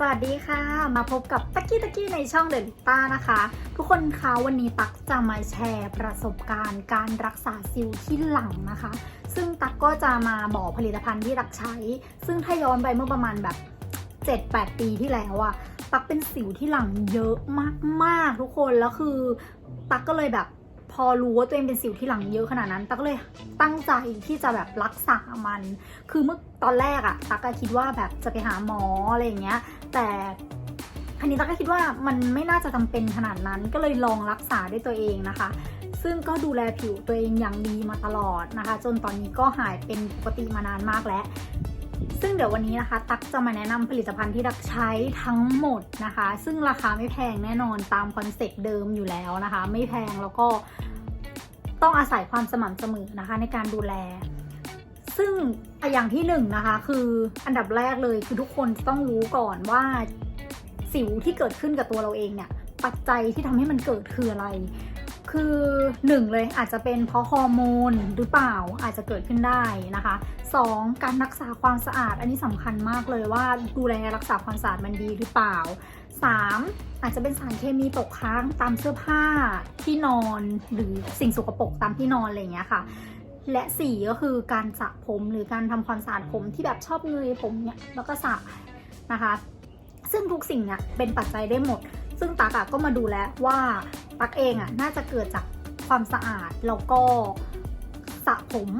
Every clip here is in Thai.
สวัสดีค่ะ มาพบกับตักกี้ตักกี้ในช่องเดลิต้านะคะ ทุกคนคะวันนี้ตักจะมาแชร์ประสบการณ์การรักษาสิวที่หลังนะคะ ซึ่งตักก็จะมาบอกผลิตภัณฑ์ที่ตักใช้ ซึ่งถ้าย้อนไปเมื่อประมาณแบบ 7-8 ปีที่แล้วอะตักเป็นสิวที่หลังเยอะมากๆ ทุกคนแล้วคือ ตักก็เลยแบบ อรู้ว่าตัวเองเป็นสิวที่หลังเยอะขนาดนั้น ตักก็เลยตั้งใจที่จะแบบรักษามัน คือเมื่อตอนแรกอะตักก็คิดว่าแบบจะไปหาหมออะไรอย่างเงี้ย แต่ครั้นี้ตักก็คิดว่ามันไม่น่าจะจำเป็นขนาดนั้น ก็เลยลองรักษาด้วยตัวเองนะคะ ซึ่งก็ดูแลผิวตัวเองอย่างดีมาตลอดนะคะ จนตอนนี้ก็หายเป็นปกติมานานมากแล้ว ซึ่งเดี๋ยววันนี้นะคะ ตักจะมาแนะนำผลิตภัณฑ์ที่ตักใช้ทั้งหมดนะคะ ซึ่งราคาไม่แพงแน่นอนตามคอนเซ็ปต์เดิมอยู่แล้วนะคะ ไม่แพงแล้วก็ต้องอาศัยความสม่ำเสมอนะคะในการดูแล ซึ่งอย่างที่หนึ่งนะคะ คืออันดับแรกเลยคือทุกคนต้องรู้ก่อนว่าสิวที่เกิดขึ้นกับตัวเราเองเนี่ยปัจจัยที่ทำให้มันเกิดคืออะไร คือหนึ่งเลยอาจจะเป็นเพราะฮอร์โมนหรือเปล่าอาจจะเกิดขึ้นได้นะคะสองการรักษาความสะอาด อันนี้สำคัญมากเลยว่าดูแลรักษาความสะอาดมันดีหรือเปล่าสามอาจจะเป็นสารเคมีตกค้างตามเสื้อผ้าที่นอนหรือสิ่งสกปรกตามที่นอนอะไรอย่างเงี้ยค่ะ และสี่ก็คือการสระผมหรือการทำความสะอาดผมที่แบบชอบเงยผมเนี่ยแล้วก็สระนะคะ ซึ่งทุกสิ่งเนี่ยเป็นปัจจัยได้หมด ซึ่งตักอะก็มาดูแล้วว่าตักเองอะน่าจะเกิดจากความสะอาดแล้วก็สระผม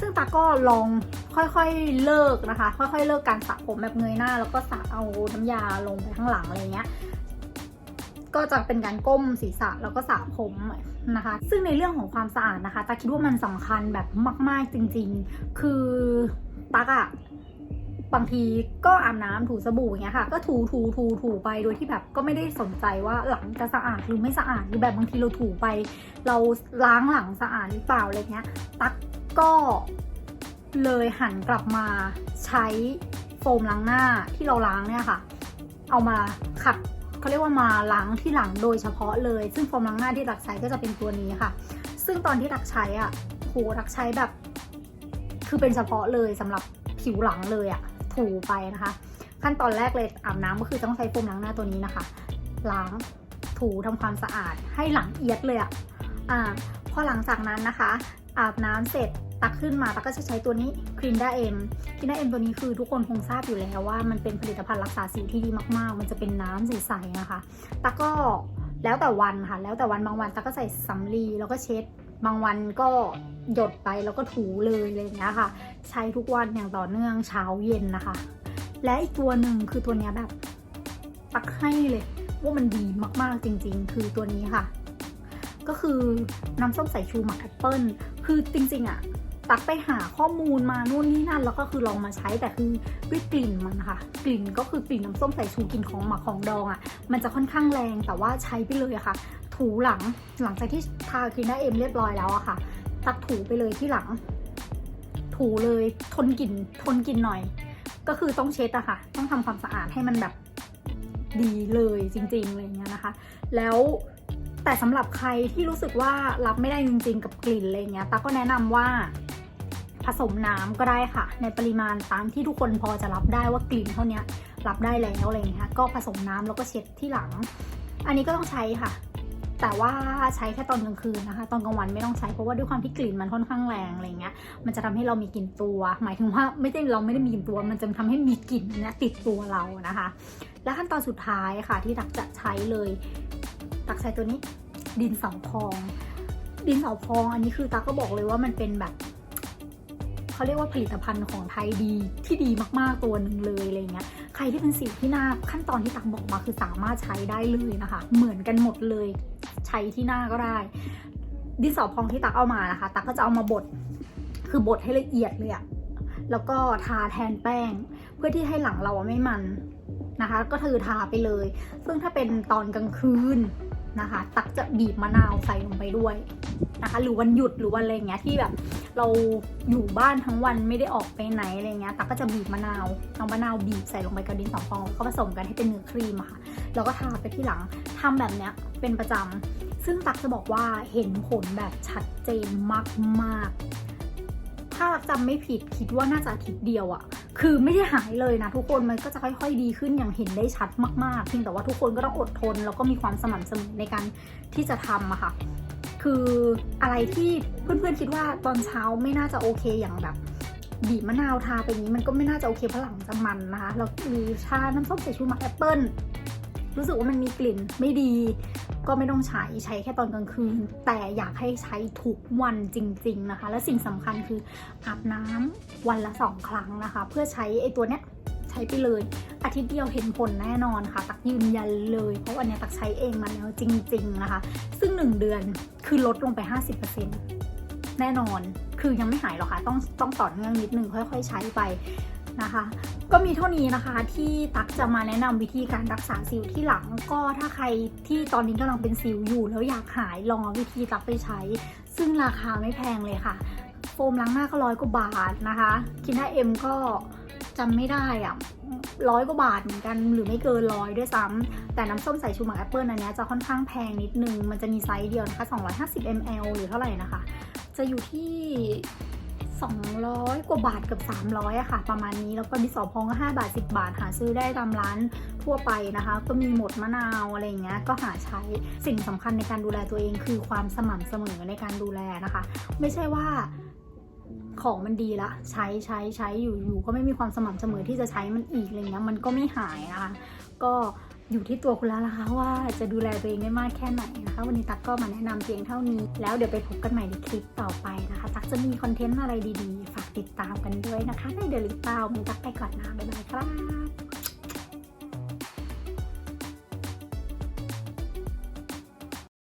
ซึ่งตักก็ลองค่อยๆเลิกนะคะ ค่อยๆเลิกการสระผมแบบเงยหน้า แล้วก็สระเอาน้ำยาลงไปข้างหลังอะไรเงี้ยก็จะเป็นการก้มศีรษะแล้วก็สระผมนะคะ ซึ่งในเรื่องของความสะอาดนะคะตักคิดว่ามันสำคัญแบบมาก ๆจริง ๆ คือตักอะ บางทีก็อาบน้ำถูสบู่อย่างเงี้ยค่ะ ก็ถูถูถูถูไปโดยที่แบบก็ไม่ได้สนใจว่าหลังจะสะอาดหรือไม่สะอาดหรือแบบบางทีเราถูไป เราล้างหลังสะอาดหรือเปล่าอะไรเงี้ย ตักก็เลยหันกลับมาใช้โฟมล้างหน้าที่เราล้างเนี่ยค่ะ เอามาขัดเขาเรียกว่ามาล้างที่หลังโดยเฉพาะเลย ซึ่งโฟมล้างหน้าที่ตักใช้ก็จะเป็นตัวนี้ค่ะ ซึ่งตอนที่ตักใช้อะโหตักใช้แบบ คือเป็นเฉพาะเลยสำหรับผิวหลังเลยอะ ถูไปนะคะ ขั้นตอนแรกเลยอาบน้ำก็คือต้องใช้โฟมล้างหน้าตัวนี้นะคะ ล้างถูทำความสะอาดให้หลังเอียดเลยอะอ่าพอหลังจากนั้นนะคะ อาบน้ำเสร็จตักขึ้นมาตักก็จะใช้ตัวนี้ครีมด้าเอ็มครีมด้าเอ็มตัวนี้คือทุกคนคงทราบอยู่แล้วว่ามันเป็นผลิตภัณฑ์รักษาสิวที่ดีมาก ๆ มันจะเป็นน้ำใสๆนะคะตักก็แล้วแต่วันค่ะ แล้วแต่วันบางวันตักก็ใส่สำลีแล้วก็เช็ด บางวันก็ หยดไปแล้วก็ถูเลยอะไรอย่างเงี้ยค่ะ ใช้ทุกวันอย่างต่อเนื่องเช้าเย็นนะคะ และอีกตัวหนึ่งคือตัวเนี้ยแบบตักให้เลยว่ามันดีมากๆจริง ๆ คือตัวนี้ค่ะ ก็คือน้ำส้มสายชูหมักแอปเปิลคือจริงๆอะตักไปหาข้อมูลมานู่นนี่นั่น แล้วก็คือลองมาใช้แต่คือด้วยกลิ่นมันค่ะ กลิ่นก็คือกลิ่นน้ำส้มสายชูกลิ่นของหมักของดองอะมันจะค่อนข้างแรงแต่ว่าใช้ไปเลยค่ะ ถูหลังหลังจากที่ทาครีมหน้าเอ็มเรียบร้อยแล้วอะค่ะ ตักถูไปเลยที่หลัง ถูเลยทนกลิ่นทนกลิ่นหน่อย ก็คือต้องเช็ดอะค่ะ ต้องทำความสะอาดให้มันแบบดีเลยจริงๆอะไรเงี้ยนะคะ แล้วแต่สำหรับใครที่รู้สึกว่ารับไม่ได้จริงๆกับกลิ่นอะไรเงี้ยตาก็แนะนำว่าผสมน้ำก็ได้ค่ะ ในปริมาณตามที่ทุกคนพอจะรับได้ว่ากลิ่นเท่านี้รับได้แล้วอะไรเงี้ยก็ผสมน้ำแล้วก็เช็ดที่หลัง อันนี้ก็ต้องใช้ค่ะ แต่ว่าใช้แค่ตอนกลางคืนนะคะ ตอนกลางวันไม่ต้องใช้เพราะว่าด้วยความที่กลิ่นมันค่อนข้างแรงอะไรเงี้ย มันจะทำให้เรามีกลิ่นตัว หมายถึงว่าไม่ได้เราไม่ได้มีกลิ่นตัว มันจะทำให้มีกลิ่นนี้ติดตัวเรานะคะ และขั้นตอนสุดท้ายค่ะที่ตักจะใช้เลย ตักใช้ตัวนี้ดินสอพอง ดินสอพองอันนี้คือตักก็บอกเลยว่ามันเป็นแบบ เขาเรียกว่าผลิตภัณฑ์ของไทยดีที่ดีมากๆตัวหนึ่งเลยอะไรเงี้ยใครที่เป็นสิวที่หน้าขั้นตอนที่ตักบอกมาคือสามารถใช้ได้เลยนะคะ เหมือนกันหมดเลย ใช้ที่หน้าก็ได้ ดินสอพองที่ตักเอามานะคะ ตักก็จะเอามาบดคือบดให้ละเอียดเลยอะแล้วก็ทาแทนแป้ง เพื่อที่ให้หลังเราไม่มันนะคะ ก็คือทาไปเลย ซึ่งถ้าเป็นตอนกลางคืน นะคะ ตักจะบีบมะนาวใส่ลงไปด้วยนะคะ หรือวันหยุดหรือวันอะไรอย่างเงี้ยที่แบบ เราอยู่บ้านทั้งวันไม่ได้ออกไปไหนอะไรเงี้ยตักก็จะบีบมะนาวเอามะนาวบีบใส่ลงไปกับดินสอพองแล้วก็ผสมกันให้เป็นเนื้อครีมค่ะแล้วก็ทาไปที่หลังทำแบบเนี้ยเป็นประจำซึ่งตักจะบอกว่าเห็นผลแบบชัดเจนมากๆถ้าจำไม่ผิดคิดว่าน่าจะอาทิตย์เดียวอะ คือไม่ได้หายเลยนะทุกคนมันก็จะค่อย ๆ ดีขึ้นอย่างเห็นได้ชัดมากๆเพียงแต่ว่าทุกคนก็ต้องอดทน แล้วก็มีความสม่ำเสมอในการที่จะทำอะค่ะ คืออะไรที่เพื่อนๆคิดว่าตอนเช้าไม่น่าจะโอเคอย่างแบบบีบมะนาวทาไปนี้มันก็ไม่น่าจะโอเคเพราะหลังจะมันนะคะแล้วหรือชาน้ำส้มสายชูหมักแอปเปิ้ลรู้สึกว่ามันมีกลิ่นไม่ดี ก็ไม่ต้องใช้ใช้แค่ตอนกลางคืน แต่อยากให้ใช้ทุกวันจริง ๆนะคะ และสิ่งสำคัญคืออาบน้ำวันละสองครั้งนะคะ เพื่อใช้ไอ้ตัวเนี้ยใช้ไปเลย อาทิตย์เดียวเห็นผลแน่นอนค่ะ ตักยืนยันเลย เพราะวันนี้ตักใช้เองมาแล้วจริง ๆนะคะ ซึ่ง 1 เดือนคือลดลงไป 50%แน่นอน คือยังไม่หายหรอกค่ะ ต้องต้องต่อเนื่องนิดนึงค่อย ๆ ใช้ไป นะคะ ก็มีเท่านี้นะคะที่ตักจะมาแนะนำวิธีการรักษาสิวที่หลัง ก็ถ้าใครที่ตอนนี้กำลังเป็นสิวอยู่แล้วอยากหายลองเอาวิธีตักไปใช้ ซึ่งราคาไม่แพงเลยค่ะ โฟมล้างหน้าก็ร้อยกว่าบาทนะคะคินด้าเอ็มก็จำไม่ได้อะร้อยกว่าบาทเหมือนกันหรือไม่เกินร้อยด้วยซ้ำแต่น้ำส้มสายชูหมักแอปเปิลอันนี้จะค่อนข้างแพงนิดนึง มันจะมีไซส์เดียวนะคะ 250 ml หรือเท่าไหร่นะคะ จะอยู่ที่ 200 กว่าบาทเกับ300อะค่ะ ประมาณนี้แล้วก็ดิสอพองก็5บาท 10 บาท หาซื้อได้ตามร้านทั่วไปนะคะ ก็มีหมดมะนาวอะไรอย่างเงี้ยก็หาใช้สิ่งสำคัญในการดูแลตัวเองคือความสม่ำเสมอในการดูแลนะคะ ไม่ใช่ว่าของมันดีละ ใช้ใช้ใช้อยู่อยู่ก็ไม่มีความสม่ำเสมอที่จะใช้มันอีกอะไรเงี้ยมันก็ไม่หายนะคะ ก็ อยู่ที่ตัวคุณแล้วนะคะว่าจะดูแลตัวเองได้มากแค่ไหนนะคะ วันนี้ตักก็มาแนะนำเพียงเท่านี้ แล้วเดี๋ยวไปพบกันใหม่ในคลิปต่อไปนะคะ ตักจะมีคอนเทนต์อะไรดีๆ ฝากติดตามกันด้วยนะคะในเดลิตาวันตักไปก่อนนะบ๊ายบายครับ